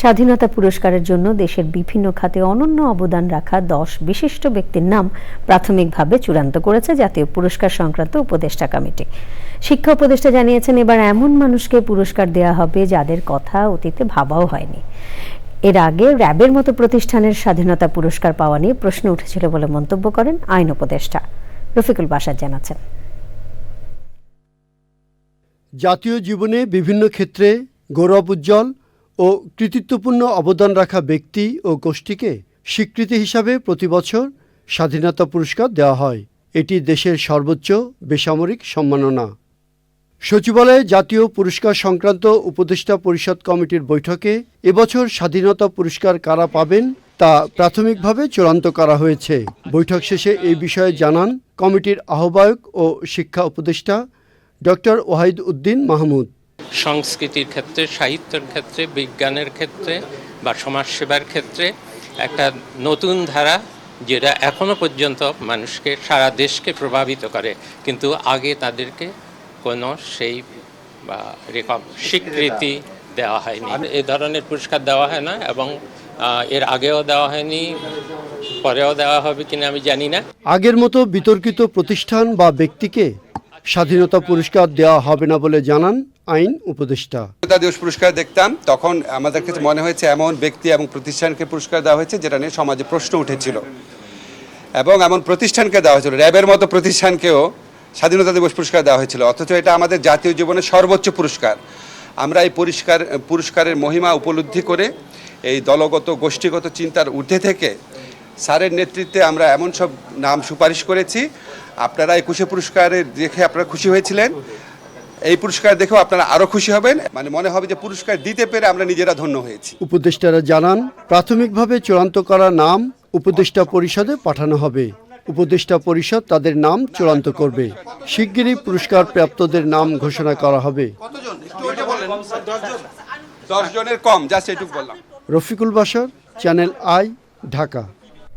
স্বাধীনতা পুরস্কারের জন্য দেশের বিভিন্ন খাতে অনন্য অবদান রাখা দশ বিশিষ্ট ব্যক্তির নাম প্রাথমিকভাবে চূড়ান্ত করেছে জাতীয় পুরস্কার সংক্রান্ত উপদেষ্টা কমিটি। শিক্ষা উপদেষ্টা জানিয়েছেন, এবার এমন মানুষকে পুরস্কার দেওয়া হবে যাদের কথা অতীতে ভাবাও হয়নি। এর আগে র্যাবের মতো প্রতিষ্ঠানের স্বাধীনতা পুরস্কার পাওয়া নিয়ে প্রশ্ন উঠেছিল বলে মন্তব্য করেন আইন উপদেষ্টা। রফিকুল বাসার জানাচ্ছেন। জাতীয় জীবনে বিভিন্ন ক্ষেত্রে গৌরব উজ্জ্বল ও কৃতিত্বপূর্ণ অবদান রাখা ব্যক্তি ও গোষ্ঠীকে স্বীকৃতি হিসাবে প্রতি বছর স্বাধীনতা পুরস্কার দেওয়া হয়। এটি দেশের সর্বোচ্চ বেসামরিক সম্মাননা। সচিবালয়ে জাতীয় পুরস্কার সংক্রান্ত উপদেষ্টা পরিষদ কমিটির বৈঠকে এবছর স্বাধীনতা পুরস্কার কারা পাবেন তা প্রাথমিকভাবে চূড়ান্ত করা হয়েছে। বৈঠক শেষে এই বিষয়ে জানান কমিটির আহ্বায়ক ও শিক্ষা উপদেষ্টা ডক্টর ওয়াহিদ উদ্দিন মাহমুদ। সংস্কৃতির ক্ষেত্রে সাহিত্যের ক্ষেত্রে বিজ্ঞানের ক্ষেত্রে বা সমাজসেবার ক্ষেত্রে একটা নতুন ধারা যেটা এখনও পর্যন্ত মানুষকে সারা দেশকে প্রভাবিত করে। কিন্তু আগে তাদেরকে কোনো সেই বা রেকম স্বীকৃতি দেওয়া হয়নি। এ ধরনের পুরস্কার দেওয়া হয় না এবং এর আগেও দেওয়া হয়নি পরেও দেওয়া হবে কিনা আমি জানি না। আগের মতো বিতর্কিত প্রতিষ্ঠান বা ব্যক্তিকে স্বাধীনতা পুরস্কার দেওয়া হবে না বলে জানান আইন উপদেষ্টা। দিবস পুরস্কার দেখতাম, তখন আমাদের কাছে মনে হয়েছে এমন ব্যক্তি এবং প্রতিষ্ঠানকে পুরস্কার দেওয়া হয়েছে যেটা নিয়ে সমাজে প্রশ্ন উঠেছিল। এবং এমন প্রতিষ্ঠানকে দেওয়া হয়েছিল, র্যাবের মতো প্রতিষ্ঠানকেও স্বাধীনতা দিবস পুরস্কার দেওয়া হয়েছিল, অথচ এটা আমাদের জাতীয় জীবনের সর্বোচ্চ পুরস্কার। আমরা এই পুরস্কার, পুরস্কারের মহিমা উপলব্ধি করে এই দলগত, গোষ্ঠীগত চিন্তার ঊর্ধ্বে থেকে স্যারের নেতৃত্বে আমরা এমন সব নাম সুপারিশ করেছি। আপনারা একুশে পুরস্কারে দেখে আপনারা খুশি হয়েছিলেন। এই পুরস্কার দেখেও আপনারা আরও খুশি হবেন। মানে মনে হবে যে পুরস্কার দিতে পেরে আমরা নিজেরা ধন্য হয়েছি। উপদেষ্টারা জানান প্রাথমিকভাবে চূড়ান্ত করা নাম উপদেষ্টা পরিষদে পাঠানো হবে। উপদেষ্টা পরিষদ তাদের নাম চূড়ান্ত করবে। শিগগিরই পুরস্কার প্রাপ্তদের নাম ঘোষণা করা হবে। দশ জনের কম জাস্ট এটুকু বললাম। রফিকুল বাসার চ্যানেল আই ঢাকা।